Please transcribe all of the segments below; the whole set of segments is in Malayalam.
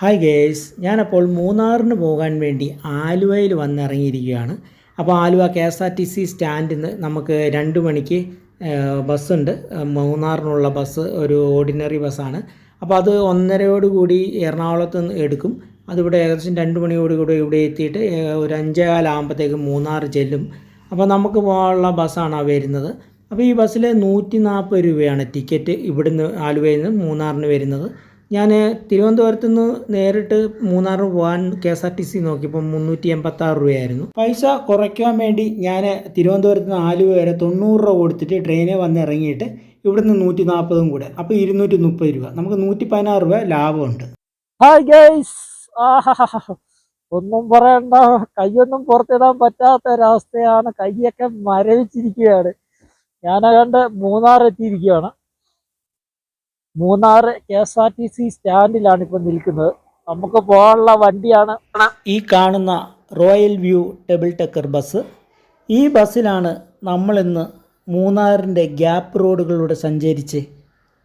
ഹായ് ഗേഴ്സ് ഞാനപ്പോൾ മൂന്നാറിന് പോകാൻ വേണ്ടി ആലുവയിൽ വന്നിറങ്ങിയിരിക്കുകയാണ്. അപ്പോൾ Aluva K S R T C സ്റ്റാൻഡിൽ നിന്ന് നമുക്ക് രണ്ട് മണിക്ക് ബസ്സുണ്ട്. മൂന്നാറിനുള്ള ബസ് ഒരു ഓർഡിനറി ബസ്സാണ്. അപ്പോൾ അത് ഒന്നരയോടുകൂടി എറണാകുളത്ത് നിന്ന് എടുക്കും. അതിവിടെ ഏകദേശം രണ്ട് മണിയോടുകൂടി ഇവിടെ എത്തിയിട്ട് ഒരു അഞ്ചേകാലാകുമ്പോഴത്തേക്ക് മൂന്നാർ ചെല്ലും. അപ്പോൾ നമുക്ക് പോകാനുള്ള ബസ്സാണ് വരുന്നത്. അപ്പോൾ ഈ ബസ്സിൽ നൂറ്റി നാൽപ്പത് രൂപയാണ് ടിക്കറ്റ് ഇവിടുന്ന് ആലുവയിൽ നിന്ന് മൂന്നാറിന് വരുന്നത്. ഞാൻ തിരുവനന്തപുരത്ത് നിന്ന് നേരിട്ട് മൂന്നാർ പോകാൻ K S R T C നോക്കിയപ്പോൾ മുന്നൂറ്റി എൺപത്തി ആറ് രൂപയായിരുന്നു. പൈസ കുറയ്ക്കാൻ വേണ്ടി ഞാൻ തിരുവനന്തപുരത്ത് നിന്ന് ആലുവ വരെ തൊണ്ണൂറ് രൂപ കൊടുത്തിട്ട് ട്രെയിനിൽ വന്ന് ഇറങ്ങിയിട്ട് ഇവിടുന്ന് നൂറ്റി നാൽപ്പതും കൂടെ. അപ്പോൾ ഇരുന്നൂറ്റി മുപ്പത് രൂപ. നമുക്ക് നൂറ്റി പതിനാറ് രൂപ ലാഭമുണ്ട്. ഒന്നും പറയണ്ട. കൈയൊന്നും പുറത്തിടാൻ പറ്റാത്ത ഒരവസ്ഥയാണ് കൈയൊക്കെ മരവിച്ചിരിക്കുകയാണ്. ഞാൻ കണ്ട് മൂന്നാർ എത്തിയിരിക്കുകയാണ് Munnar K S R T C സ്റ്റാൻഡിലാണ് ഇപ്പൊ നിൽക്കുന്നത്. നമുക്ക് പോകാനുള്ള വണ്ടിയാണ്. ഈ കാണുന്ന royal view double decker bus. ഈ ബസ്സിലാണ് നമ്മളിന്ന് മൂന്നാറിന്റെ ഗ്യാപ്പ് റോഡുകളിലൂടെ സഞ്ചരിച്ച്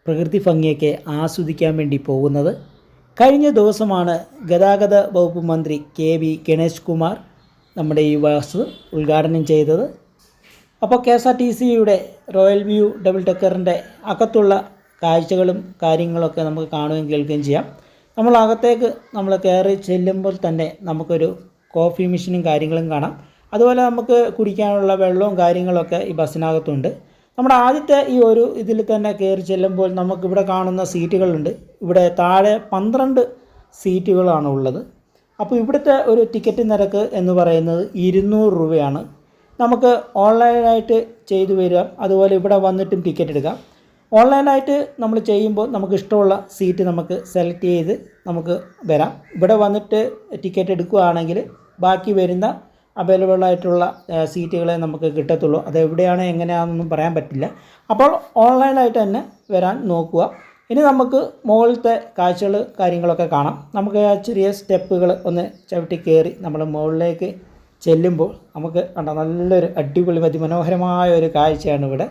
പ്രകൃതി ഭംഗിയൊക്കെ ആസ്വദിക്കാൻ വേണ്ടി പോകുന്നത്. കഴിഞ്ഞ ദിവസമാണ് ഗതാഗത വകുപ്പ് മന്ത്രി കെ വി ഗണേഷ് കുമാർ നമ്മുടെ ഈ ബസ് ഉദ്ഘാടനം ചെയ്തത്. അപ്പോൾ കെ എസ് ആർ ടി സിയുടെ റോയൽ വ്യൂ ഡബിൾ ടെക്കറിന്റെ അകത്തുള്ള കാഴ്ചകളും കാര്യങ്ങളൊക്കെ നമുക്ക് കാണുകയും കേൾക്കുകയും ചെയ്യാം. നമ്മൾ അകത്തേക്ക് നമ്മൾ കയറി ചെല്ലുമ്പോൾ തന്നെ നമുക്കൊരു കോഫി മെഷീനും കാര്യങ്ങളും കാണാം. അതുപോലെ നമുക്ക് കുടിക്കാനുള്ള വെള്ളവും കാര്യങ്ങളൊക്കെ ഈ ബസ്സിനകത്തുണ്ട്. നമ്മുടെ ആദ്യത്തെ ഈ ഒരു ഇതിൽ തന്നെ കയറി ചെല്ലുമ്പോൾ നമുക്കിവിടെ കാണുന്ന സീറ്റുകളുണ്ട്. ഇവിടെ താഴെ പന്ത്രണ്ട് സീറ്റുകളാണ് ഉള്ളത്. അപ്പോൾ ഇവിടുത്തെ ഒരു ടിക്കറ്റ് നിരക്ക് എന്ന് പറയുന്നത് ഇരുന്നൂറ് രൂപയാണ്. നമുക്ക് ഓൺലൈനായിട്ട് ചെയ്തു വരാം അതുപോലെ ഇവിടെ വന്നിട്ടും ടിക്കറ്റ് എടുക്കാം. ഓൺലൈനായിട്ട് നമ്മൾ ചെയ്യുമ്പോൾ നമുക്ക് ഇഷ്ടമുള്ള സീറ്റ് നമുക്ക് സെലക്ട് ചെയ്ത് നമുക്ക് വരാം. ഇവിടെ വന്നിട്ട് ടിക്കറ്റ് എടുക്കുകയാണെങ്കിൽ ബാക്കി വരുന്ന അവൈലബിൾ ആയിട്ടുള്ള സീറ്റുകളെ നമുക്ക് കിട്ടത്തുള്ളൂ. അത് എവിടെയാണ് എങ്ങനെയാണെന്നൊന്നും പറയാൻ പറ്റില്ല. അപ്പോൾ ഓൺലൈനായിട്ട് തന്നെ വരാൻ നോക്കുക. ഇനി നമുക്ക് മുകളിലത്തെ കാഴ്ചകൾ കാര്യങ്ങളൊക്കെ കാണാം. നമുക്ക് ചെറിയ സ്റ്റെപ്പുകൾ ഒന്ന് ചവിട്ടി കയറി നമ്മൾ മുകളിലേക്ക് ചെല്ലുമ്പോൾ നമുക്ക് കണ്ട നല്ലൊരു അടിപൊളി അതിമനോഹരമായ ഒരു കാഴ്ചയാണ് ഇവിടെ.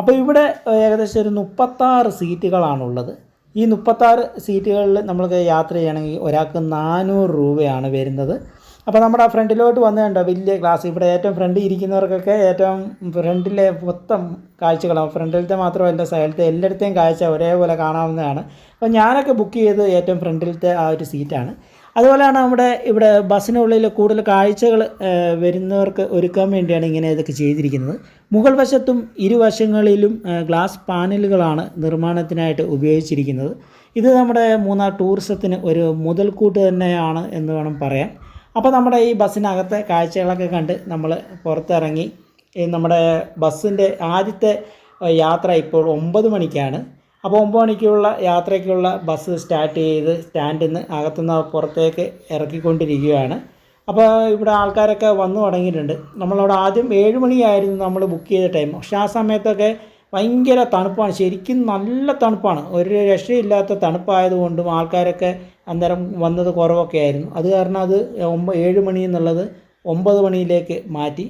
അപ്പോൾ ഇവിടെ ഏകദേശം ഒരു മുപ്പത്താറ് സീറ്റുകളാണുള്ളത്. ഈ മുപ്പത്താറ് സീറ്റുകളിൽ നമ്മൾക്ക് യാത്ര ചെയ്യണമെങ്കിൽ ഒരാൾക്ക് നാനൂറ് രൂപയാണ് വരുന്നത്. അപ്പോൾ നമ്മുടെ ഫ്രണ്ടിലോട്ട് വന്നു കണ്ടോ? വലിയ ക്ലാസ് ഇവിടെ ഏറ്റവും ഫ്രണ്ടിൽ ഇരിക്കുന്നവർക്കൊക്കെ ഏറ്റവും ഫ്രണ്ടിലെ മൊത്തം കാഴ്ചകളാണ്. ഫ്രണ്ടിലത്തെ മാത്രമല്ല സൈഡിലത്തെ എല്ലായിടത്തെയും കാഴ്ച ഒരേപോലെ കാണാവുന്നതാണ്. അപ്പോൾ ഞാനൊക്കെ ബുക്ക് ചെയ്തത് ഏറ്റവും ഫ്രണ്ടിലത്തെ ആ ഒരു സീറ്റാണ്. അതുപോലെയാണ് നമ്മുടെ ഇവിടെ ബസ്സിനുള്ളിൽ കൂടുതൽ കാഴ്ചകൾ വരുന്നവർക്ക് ഒരുക്കാൻ വേണ്ടിയാണ് ഇങ്ങനെ ഇതൊക്കെ ചെയ്തിരിക്കുന്നത്. മുകൾ വശത്തും ഇരുവശങ്ങളിലും ഗ്ലാസ് പാനലുകളാണ് നിർമ്മാണത്തിനായിട്ട് ഉപയോഗിച്ചിരിക്കുന്നത്. ഇത് നമ്മുടെ മൂന്നാർ ടൂറിസത്തിന് ഒരു മുതൽക്കൂട്ട് തന്നെയാണ് എന്ന് വേണം പറയാൻ. അപ്പോൾ നമ്മുടെ ഈ ബസ്സിനകത്തെ കാഴ്ചകളൊക്കെ കണ്ട് നമ്മൾ പുറത്തിറങ്ങി. നമ്മുടെ ബസ്സിന്റെ ആദ്യത്തെ യാത്ര ഇപ്പോൾ ഒമ്പത് മണിക്കാണ്. അപ്പോൾ ഒമ്പത് മണിക്കുള്ള യാത്രയ്ക്കുള്ള ബസ് സ്റ്റാർട്ട് ചെയ്ത് സ്റ്റാൻഡിൽ നിന്ന് അകത്തുനിന്ന് പുറത്തേക്ക് ഇറക്കിക്കൊണ്ടിരിക്കുകയാണ്. അപ്പോൾ ഇവിടെ ആൾക്കാരൊക്കെ വന്നു തുടങ്ങിയിട്ടുണ്ട്. നമ്മളവിടെ ആദ്യം ഏഴ് മണിയായിരുന്നു നമ്മൾ ബുക്ക് ചെയ്ത ടൈം പക്ഷേ ആ സമയത്തൊക്കെ ഭയങ്കര തണുപ്പാണ്. ശരിക്കും നല്ല തണുപ്പാണ്. ഒരു രക്ഷയില്ലാത്ത തണുപ്പായതുകൊണ്ടും ആൾക്കാരൊക്കെ അന്നേരം വന്നത് കുറവൊക്കെ ആയിരുന്നു. അത് കാരണം അത് ഒമ്പ ഏഴ് മണി എന്നുള്ളത് ഒമ്പത് മണിയിലേക്ക് മാറ്റി.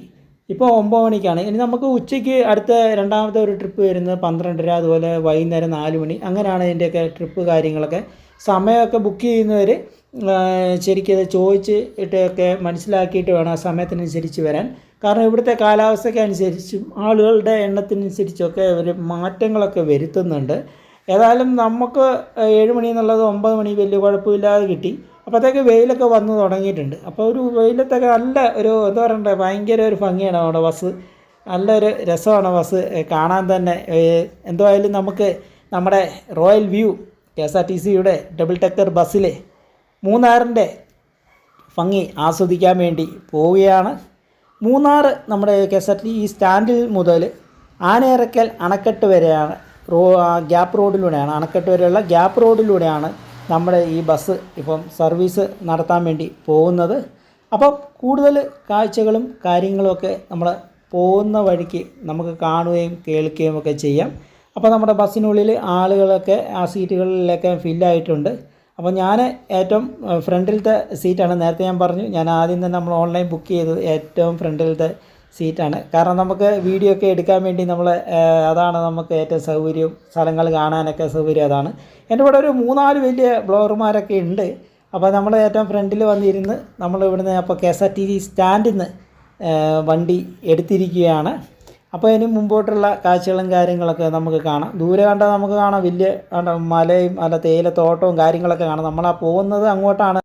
ഇപ്പോൾ ഒമ്പത് മണിക്കാണ്. ഇനി നമുക്ക് ഉച്ചയ്ക്ക് അടുത്ത രണ്ടാമത്തെ ഒരു ട്രിപ്പ് വരുന്നത് പന്ത്രണ്ടര അതുപോലെ വൈകുന്നേരം നാല് മണി. അങ്ങനെയാണ് ഇതിന്റെയൊക്കെ ട്രിപ്പ് കാര്യങ്ങളൊക്കെ. സമയമൊക്കെ ബുക്ക് ചെയ്യുന്നവർ ശരിക്കും അത് ചോദിച്ച് ഇട്ടൊക്കെ മനസ്സിലാക്കിയിട്ട് വേണം ആ സമയത്തിനനുസരിച്ച് വരാൻ. കാരണം ഇവിടുത്തെ കാലാവസ്ഥയ്ക്ക് അനുസരിച്ചും ആളുകളുടെ എണ്ണത്തിനനുസരിച്ചൊക്കെ അവർ മാറ്റങ്ങളൊക്കെ വരുത്തുന്നുണ്ട്. ഏതായാലും നമുക്ക് ഏഴ് മണി എന്നുള്ളത് ഒമ്പത് മണി വലിയ കുഴപ്പമില്ലാതെ കിട്ടി. അപ്പോഴത്തേക്ക് വെയിലൊക്കെ വന്ന് തുടങ്ങിയിട്ടുണ്ട്. അപ്പോൾ ഒരു വെയിലത്തൊക്കെ നല്ല ഒരു എന്താ പറയണ്ടേ ഭയങ്കര ഒരു ഭംഗിയാണ് അവിടെ ബസ്. നല്ലൊരു രസമാണ് ബസ്. കാണാൻ തന്നെ എന്തുമായാലും നമുക്ക് നമ്മുടെ royal view K S R T സിയുടെ ഡബിൾ ടെക്കർ ബസ്സിൽ മൂന്നാറിന്റെ ഭംഗി ആസ്വദിക്കാൻ വേണ്ടി പോവുകയാണ്. മൂന്നാർ നമ്മുടെ കെ എസ് ആർ ടി ഈ സ്റ്റാൻഡിൽ മുതൽ ആനയിറക്കൽ അണക്കെട്ട് വരെയാണ് റോ ഗ്യാപ്പ് റോഡിലൂടെയാണ് അണക്കെട്ട് വരെയുള്ള ഗ്യാപ്പ് റോഡിലൂടെയാണ് നമ്മുടെ ഈ ബസ് ഇപ്പം സർവീസ് നടത്താൻ വേണ്ടി പോകുന്നത്. അപ്പം കൂടുതൽ കാഴ്ചകളും കാര്യങ്ങളുമൊക്കെ നമ്മൾ പോകുന്ന വഴിക്ക് നമുക്ക് കാണുകയും കേൾക്കുകയും ഒക്കെ ചെയ്യാം. അപ്പോൾ നമ്മുടെ ബസ്സിനുള്ളിൽ ആളുകളൊക്കെ ആ സീറ്റുകളിലൊക്കെ ഫില്ലായിട്ടുണ്ട് അപ്പോൾ ഞാൻ ഏറ്റവും ഫ്രണ്ടിലത്തെ സീറ്റാണ് നേരത്തെ ഞാൻ പറഞ്ഞു ഞാൻ ആദ്യം തന്നെ നമ്മൾ ഓൺലൈൻ ബുക്ക് ചെയ്തത് ഏറ്റവും ഫ്രണ്ടിലത്തെ സീറ്റാണ് കാരണം നമുക്ക് വീഡിയോ ഒക്കെ എടുക്കാൻ വേണ്ടി നമ്മൾ അതാണ് നമുക്ക് ഏറ്റവും സൗകര്യവും സ്ഥലങ്ങൾ കാണാനൊക്കെ സൗകര്യം അതാണ്. എന്റെ കൂടെ ഒരു മൂന്നാൽ വലിയ ബ്ലോഗർമാരൊക്കെ ഉണ്ട്. അപ്പോൾ നമ്മൾ ഏറ്റവും ഫ്രണ്ടിൽ വന്നിരുന്ന് നമ്മൾ ഇവിടുന്ന് അപ്പോൾ K S R T C സ്റ്റാൻഡിൽ നിന്ന് വണ്ടി എടുത്തിരിക്കുകയാണ്. അപ്പോൾ ഇനി മുമ്പോട്ടുള്ള കാഴ്ചകളും കാര്യങ്ങളൊക്കെ നമുക്ക് കാണാം. ദൂരെ കണ്ടാൽ നമുക്ക് കാണാം. വലിയ മലയും അല്ല തേയിലത്തോട്ടവും കാര്യങ്ങളൊക്കെ കാണാം. നമ്മളാ പോകുന്നത് അങ്ങോട്ടാണ്.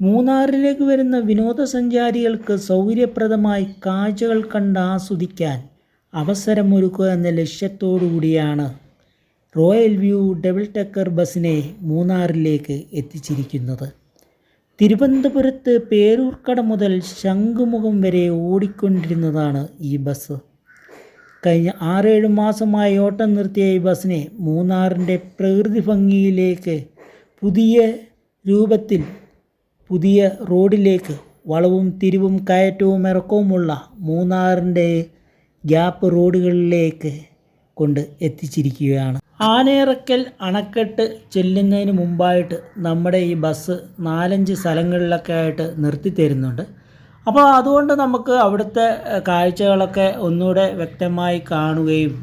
മൂന്നാറിലേക്ക് വരുന്ന വിനോദസഞ്ചാരികൾക്ക് സൗകര്യപ്രദമായി കാഴ്ചകൾ കണ്ട് ആസ്വദിക്കാൻ അവസരമൊരുക്കുക എന്ന ലക്ഷ്യത്തോടു കൂടിയാണ് റോയൽ വ്യൂ ഡബിൾ ടെക്കർ ബസ്സിനെ മൂന്നാറിലേക്ക് എത്തിച്ചിരിക്കുന്നത്. തിരുവനന്തപുരത്ത് പേരൂർക്കട മുതൽ ശംഖുമുഖം വരെ ഓടിക്കൊണ്ടിരുന്നതാണ് ഈ ബസ്. കഴിഞ്ഞ ആറേഴ് മാസമായി ഓട്ടം നിർത്തിയ ഈ ബസ്സിനെ മൂന്നാറിന്റെ പ്രകൃതി ഭംഗിയിലേക്ക് പുതിയ രൂപത്തിൽ പുതിയ റോഡിലേക്ക് വളവും തിരിവും കയറ്റവും ഇറക്കവുമുള്ള മൂന്നാറിന്റെ ഗ്യാപ്പ് റോഡുകളിലേക്ക് കൊണ്ട് എത്തിച്ചിരിക്കുകയാണ്. ആനയിറക്കൽ അണക്കെട്ട് ചെല്ലുന്നതിന് മുമ്പായിട്ട് നമ്മുടെ ഈ ബസ് നാലഞ്ച് സ്ഥലങ്ങളിലൊക്കെ ആയിട്ട് നിർത്തി തരുന്നുണ്ട്. അപ്പോൾ അതുകൊണ്ട് നമുക്ക് അവിടുത്തെ കാഴ്ചകളൊക്കെ ഒന്നുകൂടെ വ്യക്തമായി കാണുകയും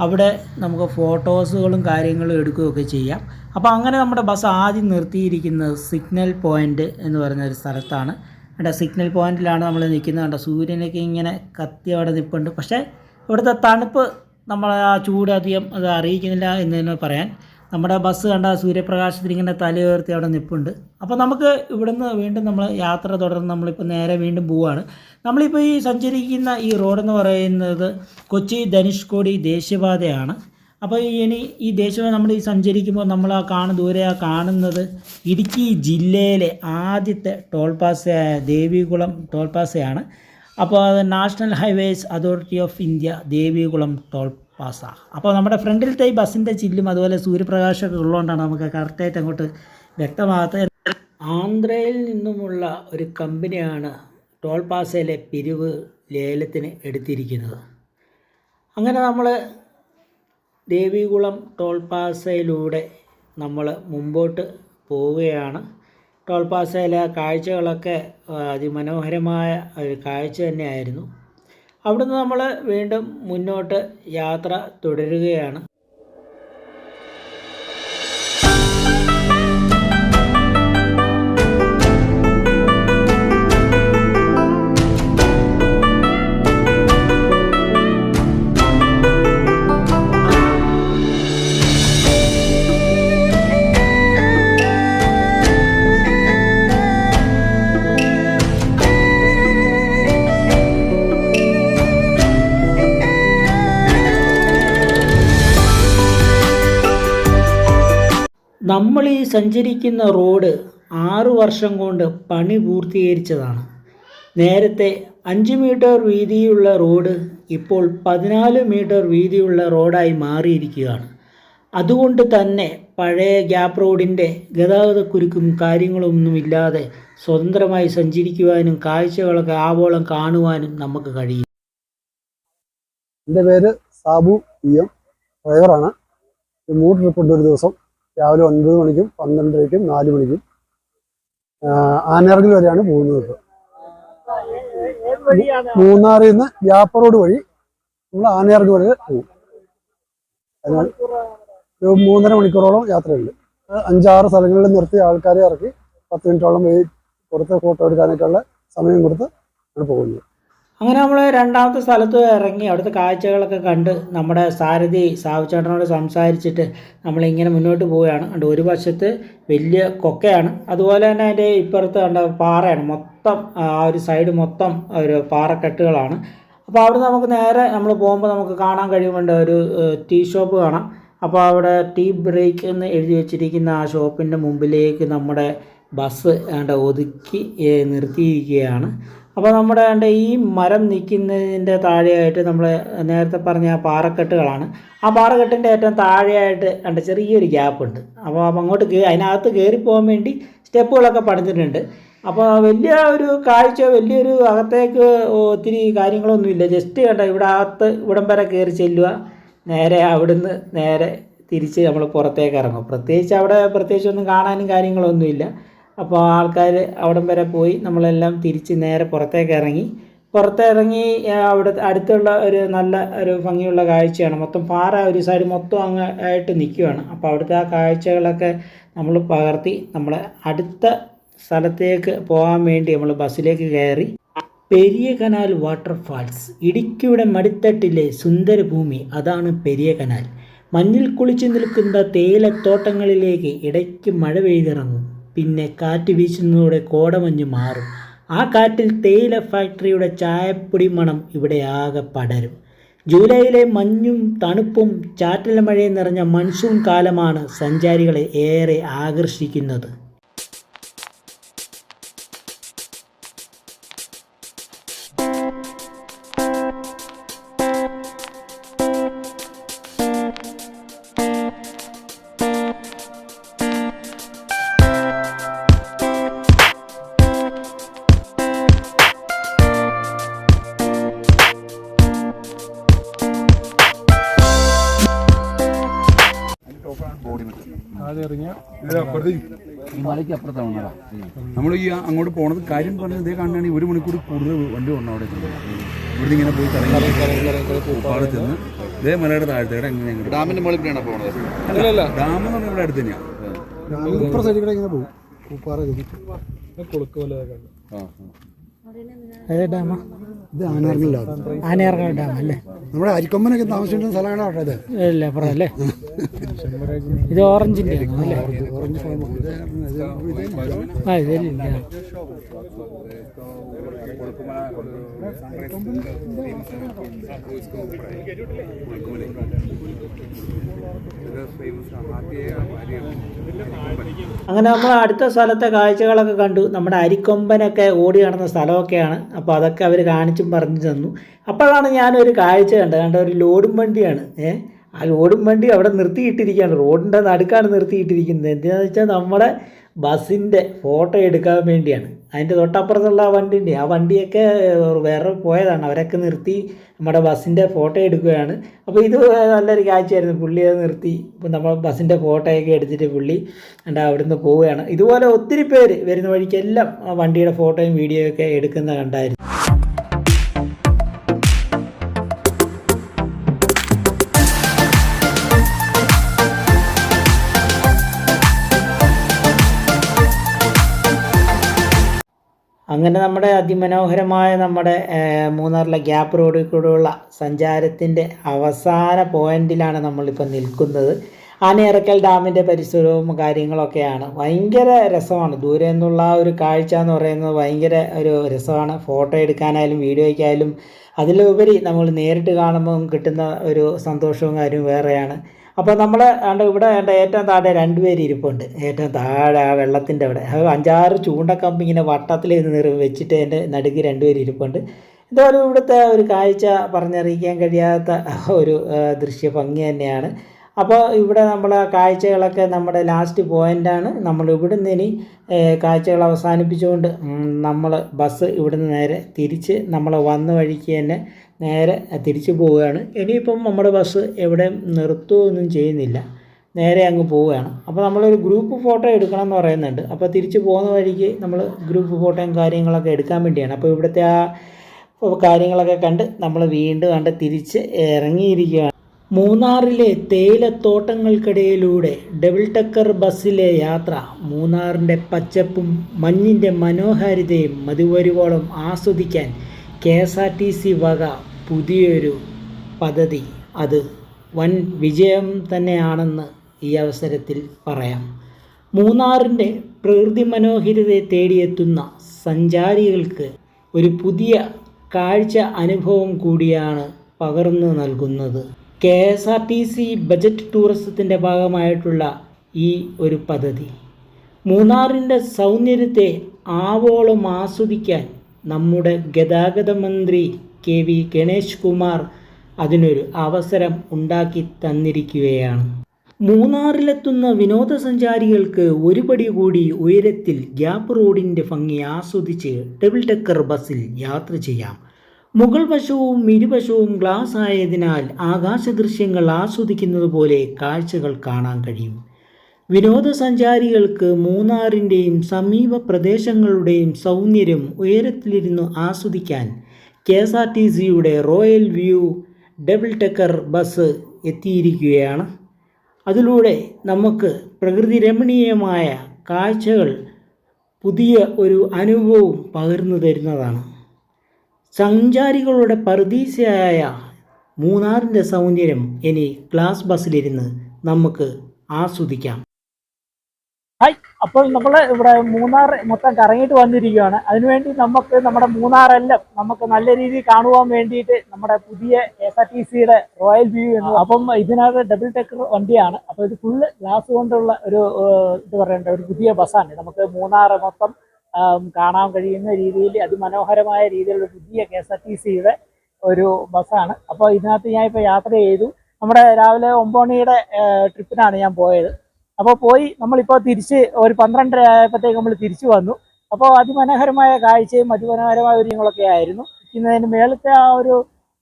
അവിടെ നമുക്ക് ഫോട്ടോസുകളും കാര്യങ്ങളും എടുക്കുകയൊക്കെ ചെയ്യാം. അപ്പോൾ അങ്ങനെ നമ്മുടെ ബസ് ആദ്യം നിർത്തിയിരിക്കുന്നത് സിഗ്നൽ പോയിന്റ് എന്ന് പറയുന്ന ഒരു സ്ഥലത്താണ്. കണ്ടോ സിഗ്നൽ പോയിന്റിലാണ് നമ്മൾ നിൽക്കുന്നത്. കണ്ട സൂര്യനൊക്കെ ഇങ്ങനെ കത്തി അവിടെ നിൽപ്പുണ്ട്. പക്ഷേ ഇവിടുത്തെ തണുപ്പ് നമ്മളെ ആ ചൂട് അധികം അത് അറിയിക്കുന്നില്ല എന്ന് തന്നെ പറയാൻ. നമ്മുടെ ബസ് കണ്ട സൂര്യപ്രകാശത്തിൽ ഇങ്ങനെ തലയുയർത്തി അവിടെ നിൽപ്പുണ്ട് അപ്പോൾ നമുക്ക് ഇവിടുന്ന് വീണ്ടും നമ്മൾ യാത്ര തുടർന്ന് നമ്മളിപ്പോൾ നേരെ വീണ്ടും പോവുകയാണ് നമ്മളിപ്പോൾ ഈ സഞ്ചരിക്കുന്ന ഈ റോഡെന്ന് പറയുന്നത് കൊച്ചി ധനുഷ്കോടി ദേശീയപാതയാണ്. അപ്പോൾ ഇനി ഈ ദേശീയപാത നമ്മൾ ഈ സഞ്ചരിക്കുമ്പോൾ നമ്മൾ ആ കാണും ദൂരെ ആ കാണുന്നത് ഇടുക്കി ജില്ലയിലെ ആദ്യത്തെ ടോൾ പാസയായ ദേവികുളം ടോൾ പാസയാണ് അപ്പോൾ അത് National Highways Authority of India Devikulam toll plaza അപ്പോൾ നമ്മുടെ ഫ്രണ്ടിലത്തെ ഈ ബസ്സിന്റെ ചില്ലും അതുപോലെ സൂര്യപ്രകാശമൊക്കെ ഉള്ളതുകൊണ്ടാണ് നമുക്ക് കറക്റ്റായിട്ട് അങ്ങോട്ട് വ്യക്തമാകാത്തത്. ആന്ധ്രയിൽ നിന്നുമുള്ള ഒരു കമ്പനിയാണ് ടോൾ പാസയിലെ പിരിവ് ലേലത്തിന് എടുത്തിരിക്കുന്നത്. അങ്ങനെ നമ്മൾ ദേവികുളം ടോൾ പാസയിലൂടെ നമ്മൾ മുമ്പോട്ട് പോവുകയാണ്. ടോൾ പാസയിലെ കാഴ്ചകളൊക്കെ അതിമനോഹരമായ ഒരു കാഴ്ച തന്നെയായിരുന്നു. അവിടുന്ന് നമ്മൾ വീണ്ടും മുന്നോട്ട് യാത്ര തുടരുകയാണ്. സഞ്ചരിക്കുന്ന റോഡ് ആറു വർഷം കൊണ്ട് പണി പൂർത്തീകരിച്ചതാണ്. നേരത്തെ അഞ്ച് മീറ്റർ വീതിയുള്ള റോഡ് ഇപ്പോൾ പതിനാല് മീറ്റർ വീതിയുള്ള റോഡായി മാറിയിരിക്കുകയാണ്. അതുകൊണ്ട് തന്നെ പഴയ ഗ്യാപ്പ് റോഡിന്റെ ഗതാഗതക്കുരുക്കും കാര്യങ്ങളൊന്നുമില്ലാതെ സ്വതന്ത്രമായി സഞ്ചരിക്കുവാനും കാഴ്ചകളൊക്കെ ആവോളം കാണുവാനും നമുക്ക് കഴിയും. എന്റെ പേര് സാബു പി എം ഡ്രൈവറാണ്. മൂന്ന് ട്രിപ്പുണ്ട് ഒരു ദിവസം. രാവിലെ ഒൻപത് മണിക്കും പന്ത്രണ്ടരയ്ക്കും നാല് മണിക്കും ആനയിറങ്ങൽ വരെയാണ് പോകുന്നത്. മൂന്നാറിൽ നിന്ന് ഗ്യാപ്പ് റോഡ് വഴി നമ്മൾ ആനയാർക്ക് വരെ പോകും. അതിനാൽ ഒരു മൂന്നര മണിക്കൂറോളം യാത്രയുണ്ട്. അഞ്ചാറ് സ്ഥലങ്ങളിൽ നിർത്തി ആൾക്കാരെ ഇറക്കി പത്ത് മിനിറ്റോളം വെയിറ്റ് കൊടുത്ത് ഫോട്ടോ എടുക്കാനൊക്കെയുള്ള സമയം കൊടുത്ത് ആണ് പോകുന്നത്. അങ്ങനെ നമ്മൾ രണ്ടാമത്തെ സ്ഥലത്ത് ഇറങ്ങി അവിടുത്തെ കാഴ്ചകളൊക്കെ കണ്ട് നമ്മുടെ സാരഥി സാവുചേട്ടനോട് സംസാരിച്ചിട്ട് നമ്മളിങ്ങനെ മുന്നോട്ട് പോവുകയാണ്. കണ്ട് ഒരു വശത്ത് വലിയ കൊക്കയാണ്. അതുപോലെ തന്നെ അതിന്റെ ഇപ്പുറത്ത് കണ്ട പാറയാണ്. മൊത്തം ആ ഒരു സൈഡ് മൊത്തം ഒരു പാറക്കെട്ടുകളാണ്. അപ്പോൾ അവിടെ നമുക്ക് നേരെ നമ്മൾ പോകുമ്പോൾ നമുക്ക് കാണാൻ കഴിയുമുണ്ട് ഒരു ടീ ഷോപ്പ് കാണാം. അപ്പോൾ അവിടെ ടീ ബ്രേക്ക് എന്ന് എഴുതി വെച്ചിരിക്കുന്ന ആ ഷോപ്പിന്റെ മുമ്പിലേക്ക് നമ്മുടെ ബസ് ആണ്ട് ഒതുക്കി നിർത്തിയിരിക്കുകയാണ്. അപ്പോൾ നമ്മുടെ കണ്ട ഈ മരം നിൽക്കുന്നതിന്റെ താഴെയായിട്ട് നമ്മൾ നേരത്തെ പറഞ്ഞ പാറക്കെട്ടുകളാണ്. ആ പാറക്കെട്ടിന്റെ ഏറ്റവും താഴെയായിട്ട് കണ്ട ചെറിയൊരു ഗ്യാപ്പ് ഉണ്ട്. അപ്പോൾ അങ്ങോട്ട് അതിനകത്ത് കയറി പോകാൻ വേണ്ടി സ്റ്റെപ്പുകളൊക്കെ പണിതിട്ടുണ്ട്. അപ്പോൾ വലിയ ഒരു കാഴ്ച വലിയൊരു അകത്തേക്ക് ഒത്തിരി കാര്യങ്ങളൊന്നുമില്ല ജസ്റ്റ് കണ്ട ഇവിടെ അകത്ത് ഇവിടം വരെ കയറി ചെല്ലുക. നേരെ അവിടുന്ന് നേരെ തിരിച്ച് നമ്മൾ പുറത്തേക്ക് ഇറങ്ങും. പ്രത്യേകിച്ച് അവിടെ പ്രത്യേകിച്ച് ഒന്നും കാണാനും കാര്യങ്ങളൊന്നുമില്ല അപ്പോൾ ആൾക്കാർ അവിടം വരെ പോയി നമ്മളെല്ലാം തിരിച്ച് നേരെ പുറത്തേക്ക് ഇറങ്ങി. പുറത്തിറങ്ങി അവിടെ അടുത്തുള്ള ഒരു നല്ല ഒരു ഭംഗിയുള്ള കാഴ്ചയാണ്. മൊത്തം പാറ ഒരു സൈഡ് മൊത്തം അങ്ങ് ആയിട്ട് നിൽക്കുകയാണ് അപ്പോൾ അവിടുത്തെ ആ കാഴ്ചകളൊക്കെ നമ്മൾ പകർത്തി നമ്മൾ അടുത്ത സ്ഥലത്തേക്ക് പോകാൻ വേണ്ടി നമ്മൾ ബസ്സിലേക്ക് കയറി. പെരിയ കനാൽ വാട്ടർഫാൾസ് ഇടുക്കിയുടെ മടിത്തട്ടിലെ സുന്ദരഭൂമി അതാണ് പെരിയ കനാൽ മഞ്ഞിൽ കുളിച്ചു നിൽക്കുന്ന തേയിലത്തോട്ടങ്ങളിലേക്ക് ഇടയ്ക്ക് മഴ പെയ്തിറങ്ങും. പിന്നെ കാറ്റ് വീശുന്നതോടെ കോടമഞ്ഞ് മാറും. ആ കാറ്റിൽ തേയില ഫാക്ടറിയുടെ ചായപ്പൊടി മണം ഇവിടെ ആകെ പടരും. ജൂലൈയിലെ മഞ്ഞും തണുപ്പും ചാറ്റൽ മഴയും നിറഞ്ഞ മൺസൂൺ കാലമാണ് സഞ്ചാരികളെ ഏറെ ആകർഷിക്കുന്നത്. മലയ്ക്ക് അപ്പുറത്താണ് നമ്മൾ ഈ അങ്ങോട്ട് പോണത് കാര്യം പറഞ്ഞത് ഇതേ കാണുകയാണെങ്കിൽ ഒരു മണിക്കൂർ കൂടുതൽ വണ്ടി വന്നു അവിടെ ഇവിടെ ഇങ്ങനെ പോയി കറങ്ങി ചെന്ന് ഇതേ മലയുടെ താഴത്തേടെ എങ്ങനെ ഡാമിന്റെ മുകളിൽ പോണത്. ഡാം എന്ന് പറഞ്ഞാൽ ഇവിടെ അടുത്ത് തന്നെയാണ് ഇങ്ങനെ പോകും. ഇത്. ആനയിറങ്ങൽ ഡാം അല്ലേ നമ്മുടെ അരിക്കൊമ്പനൊക്കെ താമസിച്ചിരുന്ന സ്ഥലമാണ് അവിടെ ഇത്. അല്ലേ അപ്പുറം അല്ലേ ഇത് ഓറഞ്ചിന്റെ അല്ലേ? ഓറഞ്ച് ഫാം ആ. ഇതില്ല അങ്ങനെ നമ്മൾ അടുത്ത സ്ഥലത്തെ കാഴ്ചകളൊക്കെ കണ്ടു. നമ്മുടെ അരിക്കൊമ്പനൊക്കെ ഓടി നടന്ന സ്ഥലമൊക്കെയാണ്. അപ്പോൾ അതൊക്കെ അവർ കാണിച്ചും പറഞ്ഞു തന്നു. അപ്പോഴാണ് ഞാനൊരു കാഴ്ച കണ്ടത്. കണ്ട ഒരു ലോഡും വണ്ടിയാണ്. ഏ? ആ ലോഡും വണ്ടി അവിടെ നിർത്തിയിട്ടിരിക്കുകയാണ്. റോഡിന്റെ നടുക്കാണ് നിർത്തിയിട്ടിരിക്കുന്നത്. എന്തിനാന്ന് വെച്ചാൽ നമ്മുടെ ബസ്സിന്റെ ഫോട്ടോ എടുക്കാൻ വേണ്ടിയാണ്. അതിന്റെ തൊട്ടപ്പുറത്തുള്ള ആ വണ്ടിന്റെ ആ വണ്ടിയൊക്കെ വേറെ പോയതാണ്. അവരൊക്കെ നിർത്തി നമ്മുടെ ബസ്സിന്റെ ഫോട്ടോ എടുക്കുകയാണ്. അപ്പോൾ ഇത് നല്ലൊരു കാഴ്ചയായിരുന്നു. പുള്ളി അത് നിർത്തി. ഇപ്പം നമ്മൾ ബസ്സിന്റെ ഫോട്ടോയൊക്കെ എടുത്തിട്ട് പുള്ളി എന്താ അവിടുന്ന് പോവുകയാണ്. ഇതുപോലെ ഒത്തിരി പേര് വരുന്ന വഴിക്കെല്ലാം ആ വണ്ടിയുടെ ഫോട്ടോയും വീഡിയോയൊക്കെ എടുക്കുന്ന കണ്ടായിരുന്നു. അങ്ങനെ നമ്മുടെ അതിമനോഹരമായ നമ്മുടെ മൂന്നാറിലെ ഗ്യാപ്പ് റോഡിൽ കൂടെയുള്ള സഞ്ചാരത്തിന്റെ അവസാന പോയിന്റിലാണ് നമ്മളിപ്പോൾ നിൽക്കുന്നത്. ആനയിറക്കൽ ഡാമിന്റെ പരിസരവും കാര്യങ്ങളൊക്കെയാണ്. ഭയങ്കര രസമാണ്. ദൂരെ നിന്നുള്ള ആ ഒരു കാഴ്ച എന്ന് പറയുന്നത് ഭയങ്കര ഒരു രസമാണ്. ഫോട്ടോ എടുക്കാനായാലും വീഡിയോയ്ക്കായാലും അതിലുപരി നമ്മൾ നേരിട്ട് കാണുമ്പം കിട്ടുന്ന ഒരു സന്തോഷവും കാര്യവും വേറെയാണ്. അപ്പോൾ നമ്മൾ ആണ്ട് ഇവിടെ ആണ്ട് ഏറ്റവും താഴെ രണ്ടുപേര് ഇരിപ്പുണ്ട്. ഏറ്റവും താഴെ ആ വെള്ളത്തിന്റെ അവിടെ. അഞ്ചാറ് ചൂണ്ടക്കമ്പ് ഇങ്ങനെ വട്ടത്തിൽ നിറ വെച്ചിട്ട് എന്റെ നടുക്ക് രണ്ടുപേര് ഇരിപ്പുണ്ട്. എന്തായാലും ഇവിടുത്തെ ഒരു കാഴ്ച പറഞ്ഞറിയിക്കാൻ കഴിയാത്ത ഒരു ദൃശ്യ ഭംഗി തന്നെയാണ്. അപ്പോൾ ഇവിടെ നമ്മൾ കാഴ്ചകളൊക്കെ നമ്മുടെ ലാസ്റ്റ് പോയിന്റാണ് നമ്മൾ ഇവിടുന്ന് ഇനി കാഴ്ചകൾ അവസാനിപ്പിച്ചുകൊണ്ട് നമ്മൾ ബസ് ഇവിടുന്ന് നേരെ തിരിച്ച് നമ്മൾ വന്ന വഴിക്ക് തന്നെ നേരെ തിരിച്ചു പോവുകയാണ്. ഇനിയിപ്പം നമ്മുടെ ബസ് എവിടെയും നിർത്തുകയൊന്നും ചെയ്യുന്നില്ല. നേരെ അങ്ങ് പോവുകയാണ്. അപ്പോൾ നമ്മളൊരു ഗ്രൂപ്പ് ഫോട്ടോ എടുക്കണം എന്ന് പറയുന്നുണ്ട്. അപ്പോൾ തിരിച്ചു പോകുന്ന വഴിക്ക് നമ്മൾ ഗ്രൂപ്പ് ഫോട്ടോയും കാര്യങ്ങളൊക്കെ എടുക്കാൻ വേണ്ടിയാണ്. അപ്പോൾ ഇവിടുത്തെ ആ കാര്യങ്ങളൊക്കെ കണ്ട് നമ്മൾ വീണ്ടും കണ്ട് തിരിച്ച് ഇറങ്ങിയിരിക്കുകയാണ്. മൂന്നാറിലെ തേയിലത്തോട്ടങ്ങൾക്കിടയിലൂടെ ഡബിൾ ടക്കർ ബസ്സിലെ യാത്ര മൂന്നാറിന്റെ പച്ചപ്പും മഞ്ഞിന്റെ മനോഹാരിതയും മതിവരുവോളം ആസ്വദിക്കാൻ K S R T C വക പുതിയൊരു പദ്ധതി. അത് വൻ വിജയം തന്നെയാണെന്ന് ഈ അവസരത്തിൽ പറയാം. മൂന്നാറിന്റെ പ്രകൃതി മനോഹാരിതയെ തേടിയെത്തുന്ന സഞ്ചാരികൾക്ക് ഒരു പുതിയ കാഴ്ച അനുഭവം കൂടിയാണ് പകർന്നു നൽകുന്നത്. K S R T C budget ടൂറിസത്തിന്റെ ഭാഗമായിട്ടുള്ള ഈ ഒരു പദ്ധതി. മൂന്നാറിന്റെ സൗന്ദര്യത്തെ ആവോളം ആസ്വദിക്കാൻ നമ്മുടെ ഗതാഗത മന്ത്രി കെ വി ഗണേഷ് കുമാർ അതിനൊരു അവസരം ഉണ്ടാക്കി തന്നിരിക്കുകയാണ്. മൂന്നാറിലെത്തുന്ന വിനോദസഞ്ചാരികൾക്ക് ഒരുപടി കൂടി ഉയരത്തിൽ ഗ്യാപ് റോഡിന്റെ ഭംഗി ആസ്വദിച്ച് ഡബിൾ ഡെക്കർ ബസ്സിൽ യാത്ര ചെയ്യാം. മുകൾ വശവും ഇരുവശവും ഗ്ലാസ് ആയതിനാൽ ആകാശദൃശ്യങ്ങൾ ആസ്വദിക്കുന്നത് പോലെ കാഴ്ചകൾ കാണാൻ കഴിയും. വിനോദസഞ്ചാരികൾക്ക് മൂന്നാറിന്റെയും സമീപ പ്രദേശങ്ങളുടെയും സൗന്ദര്യം ഉയരത്തിലിരുന്ന് ആസ്വദിക്കാൻ കെ എസ് ആർ ടി സിയുടെ royal view double decker bus എത്തിയിരിക്കുകയാണ്. അതിലൂടെ നമുക്ക് പ്രകൃതി രമണീയമായ കാഴ്ചകൾ പുതിയ ഒരു അനുഭവവും പകർന്നു തരുന്നതാണ്. സഞ്ചാരികളുടെ പറുദീസയായ മൂന്നാറിന്റെ സൗന്ദര്യം ഇനി ക്ലാസ് ബസ്സിലിരുന്ന് നമുക്ക് ആസ്വദിക്കാം. ഹായ് അപ്പോൾ നമ്മൾ ഇവിടെ മൂന്നാർ മൊത്തം കറങ്ങിയിട്ട് വന്നിരിക്കുകയാണ്. അതിനുവേണ്ടി നമുക്ക് നമ്മുടെ മൂന്നാറെല്ലാം നമുക്ക് നല്ല രീതിയിൽ കാണുവാൻ വേണ്ടിയിട്ട് നമ്മുടെ പുതിയ എസ് ആർ ടി സിയുടെ റോയൽ വ്യൂ എന്ന് അപ്പം ഇതിനകത്ത് ഡബിൾ ടെക്കർ വണ്ടിയാണ്. അപ്പോൾ ഇത് ഫുള്ള് ഗ്ലാസ് കൊണ്ടുള്ള ഒരു ഇത് പറയേണ്ട ഒരു പുതിയ ബസ്സാണ്. നമുക്ക് മൂന്നാർ മൊത്തം കാണാൻ കഴിയുന്ന രീതിയിൽ അതിമനോഹരമായ രീതിയിലുള്ള പുതിയ കെ എസ് ആർ ടി സിയുടെ ഒരു ബസ്സാണ്. അപ്പോൾ ഇതിനകത്ത് ഞാൻ ഇപ്പോൾ യാത്ര ചെയ്തു. നമ്മുടെ രാവിലെ ഒമ്പണിയുടെ ട്രിപ്പിനാണ് ഞാൻ പോയത്. അപ്പോൾ പോയി നമ്മളിപ്പോൾ തിരിച്ച് ഒരു പന്ത്രണ്ടര ആയപ്പോഴത്തേക്ക് നമ്മൾ തിരിച്ചു വന്നു. അപ്പോൾ അതിമനോഹരമായ കാഴ്ചയും അതിമനോഹരമായ ഒരുങ്ങളൊക്കെ ആയിരുന്നു. ഇന്നതിന് മേളത്തെ ആ ഒരു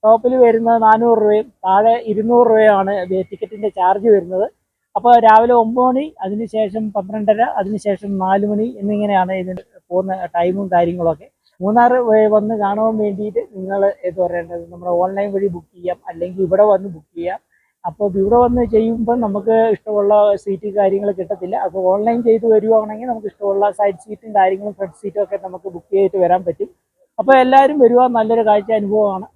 ടോപ്പിൽ വരുന്നത് നാനൂറ് രൂപയും താഴെ ഇരുന്നൂറ് രൂപയാണ് ടിക്കറ്റിന്റെ ചാർജ് വരുന്നത്. അപ്പോൾ രാവിലെ ഒമ്പത് മണി അതിനുശേഷം പന്ത്രണ്ടര അതിനുശേഷം നാല് മണി എന്നിങ്ങനെയാണ് ഇതിന് പോകുന്ന ടൈമും കാര്യങ്ങളൊക്കെ. മൂന്നാർ വന്ന് കാണാൻ വേണ്ടിയിട്ട് നിങ്ങൾ എന്ത് പറയേണ്ടത്? നമ്മുടെ ഓൺലൈൻ വഴി ബുക്ക് ചെയ്യാം. അല്ലെങ്കിൽ ഇവിടെ വന്ന് ബുക്ക് ചെയ്യാം. അപ്പോൾ ഇവിടെ വന്ന് ചെയ്യുമ്പോൾ നമുക്ക് ഇഷ്ടമുള്ള സീറ്റ് കാര്യങ്ങൾ കിട്ടത്തില്ല. അപ്പോൾ ഓൺലൈൻ ചെയ്ത് വരുവാണെങ്കിൽ നമുക്ക് ഇഷ്ടമുള്ള സൈഡ് സീറ്റും കാര്യങ്ങളും ഫ്രണ്ട് സീറ്റും ഒക്കെ നമുക്ക് ബുക്ക് ചെയ്തിട്ട് വരാൻ പറ്റും. അപ്പോൾ എല്ലാവരും വരുവാൻ നല്ലൊരു കാഴ്ച അനുഭവമാണ്.